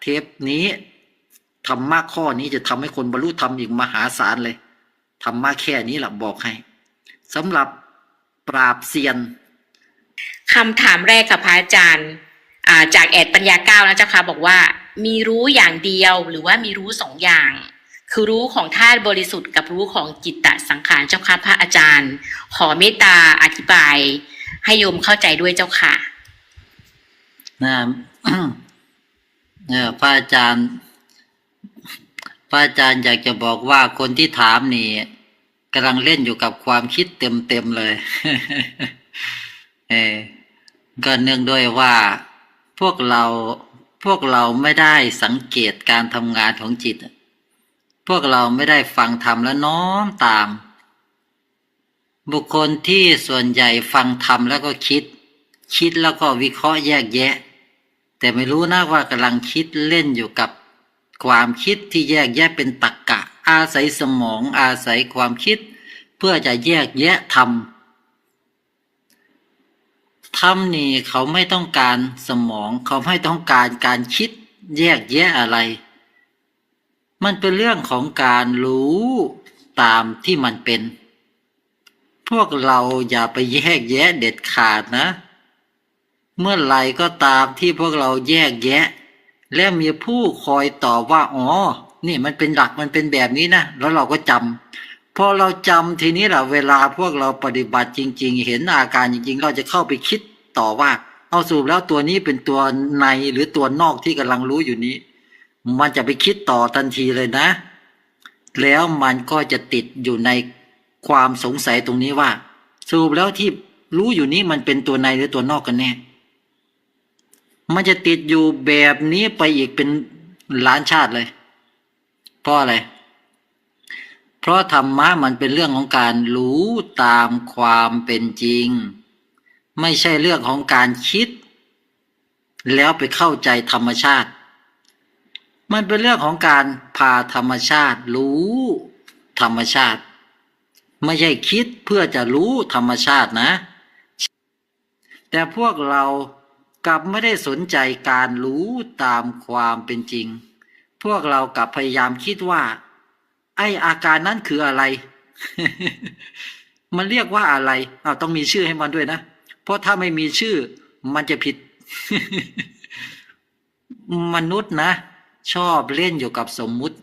เทปนี้ธรรมะข้อนี้จะทำให้คนบรรลุธรรมอีกมหาศาลเลยธรรมะแค่นี้แหละบอกให้สำหรับปราบเซียนคำถามแรกกับพระอาจารย์อ่าจากแอดปัญญาเก้านะเจ้าค่ะบอกว่า มีรู้อย่างเดียวหรือว่ามีรู้สองอย่าง คือรู้ของธาตุบริสุทธิ์กับรู้ของจิตตสังขารเจ้าค่ะพระอาจารย์ ขอเมตตาอธิบาย ให้โยมเข้าใจด้วยเจ้าค่ะนะ เออพระอาจารย์ พระอาจารย์อยากจะบอกว่าคนที่ถามนี่กำลังเล่นอยู่กับความคิดเต็มๆเลย เออก็เนื่องด้วยว่า พวกเราพวกเราไม่ได้สังเกตการทำงานของจิต พวกเราไม่ได้ฟังธรรมและน้อมตาม บุคคลที่ส่วนใหญ่ฟังธรรมแล้วก็คิด คิดแล้วก็วิเคราะห์แยกแยะ แต่ไม่รู้นะว่ากำลังคิดเล่นอยู่กับความคิดที่แยกแยะเป็นตรรกกะ อาศัยสมองอาศัยความคิด เพื่อจะแยกแยะธรรมธรรมนี่เขาไม่ต้องการสมอง เขาไม่ต้องการการคิดแยกแยะอะไร มันเป็นเรื่องของการรู้ตามที่มันเป็น พวกเราอย่าไปแยกแยะเด็ดขาดนะ เมื่อไหร่ก็ตามที่พวกเราแยกแยะ และมีผู้คอยตอบว่า อ๋อ นี่มันเป็นหลักมันเป็นแบบนี้นะ แล้วเราก็จำพอเราจำทีนี้แหละเวลาพวกเราปฏิบัติจริง ๆ เห็นอาการจริง ๆ เราจะเข้าไปคิดต่อว่า เอาสรุปแล้วตัวนี้เป็นตัวในหรือตัวนอกที่กำลังรู้อยู่นี้ มันจะไปคิดต่อทันทีเลยนะ แล้วมันก็จะติดอยู่ในความสงสัยตรงนี้ว่าสรุปแล้วที่รู้อยู่นี้มันเป็นตัวในหรือตัวนอกกันแน่ มันจะติดอยู่แบบนี้ไปอีกเป็นล้านชาติเลย เพราะอะไร เพราะธรรมะมันเป็นเรื่องของการรู้ตามความเป็นจริง ไม่ใช่เรื่องของการคิด แล้วไปเข้าใจธรรมชาติ มันเป็นเรื่องของการพาธรรมชาติ รู้ธรรมชาติ ไม่ใช่คิดเพื่อจะรู้ธรรมชาตินะ แต่พวกเรา กลับไม่ได้สนใจการรู้ตามความเป็นจริง พวกเรากลับพยายามคิดว่า ไออาการนั้นคืออะไร มันเรียกว่าอะไรเอาต้องมีชื่อให้มันด้วยนะ เพราะถ้าไม่มีชื่อ มันจะผิด มนุษย์นะ ชอบเล่นอยู่กับสมมุติ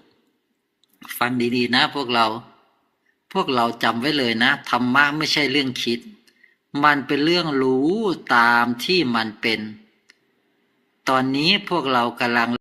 ฟังดีๆนะพวกเรา พวกเราจำไว้เลยนะธรรมะไม่ใช่เรื่องคิด มันเป็นเรื่องรู้ตามที่มันเป็น ตอนนี้พวกเรากำลัง